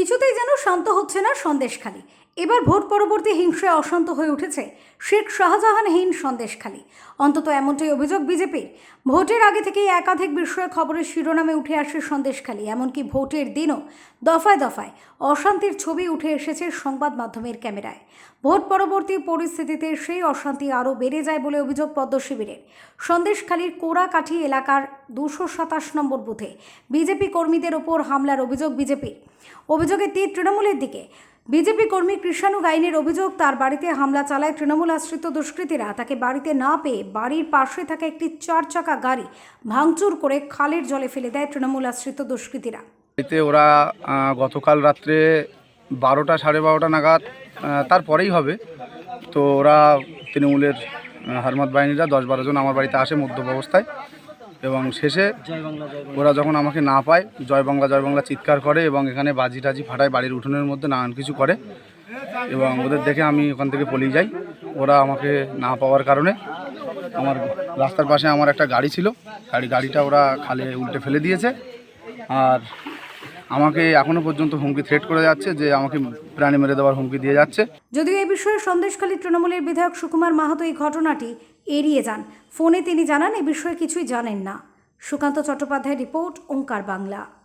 কিছুতেই যেন শান্ত হচ্ছে না সন্দেশখালী। এবার ভোট পরবর্তী হিংসায় অশান্ত হয়ে উঠেছে শেখ শাহজাহানহীন সন্দেশখালী। অন্তত এমনটাই অভিযোগ বিজেপির। ভোটের আগে থেকেই একাধিক বিষয়ে খবরের শিরোনামে উঠে আসে সন্দেশখালী, এমনকি ভোটের দিনও দফায় দফায় অশান্তির ছবি উঠে এসেছে সংবাদ মাধ্যমের ক্যামেরায়। ভোট পরবর্তী পরিস্থিতিতে সেই অশান্তি আরও বেড়ে যায় বলে অভিযোগ পদ্ম শিবিরের। সন্দেশখালীর কোড়াকাঠি এলাকার দুশো সাতাশ নম্বর বুথে বিজেপি কর্মীদের ওপর হামলার অভিযোগ বিজেপির। অভিযোগের তীর তৃণমূলের দিকে। বিজেপি কর্মী কৃষাণু গাইনের অভিযোগ, তার বাড়িতে হামলা চালায় তৃণমূল আশ্রিত দুষ্কৃতীরা। তাকে বাড়িতে না পেয়ে বাড়ির পাশে থাকা একটি চার চাকা গাড়ি ভাঙচুর করে খালের জলে ফেলে দেয় তৃণমূল আশ্রিত দুষ্কৃতীরা। এতে ওরা গতকাল রাত্রে বারোটা সাড়ে বারোটা নাগাদ তারপরেই হবে। তো ওরা তৃণমূলের হারমাত বাহিনীরা দশ বারো জন আমার বাড়িতে আসে মধ্য অবস্থায়। এবং শেষে ওরা যখন আমাকে না পায়, জয় বাংলা জয় বাংলা চিৎকার করে এবং এখানে বাজি টাজি ফাটায় বাড়ির উঠোনের মধ্যে, নানান কিছু করে এবং ওদের দেখে আমি ওখান থেকে পলিয়ে যাই। ওরা আমাকে না পাওয়ার কারণে আমার রাস্তার পাশে আমার একটা গাড়ি ছিল। গাড়ি, গাড়িটা ওরা খালে উল্টে ফেলে দিয়েছে। আর আমাকে এখনও পর্যন্ত হুমকি থ্রেট করে যাচ্ছে যে আমাকে প্রাণী মেরে দেওয়ার হুমকি দিয়ে যাচ্ছে। যদিও এই বিষয়ে সন্দেশখালী তৃণমূলের বিধায়ক সুকুমার মাহাতো এই ঘটনাটি এড়িয়ে যান। ফোনে তিনি জানান, এ বিষয়ে কিছুই জানেন না। সুকান্ত চট্টোপাধ্যায় রিপোর্ট, ওঙ্কার বাংলা।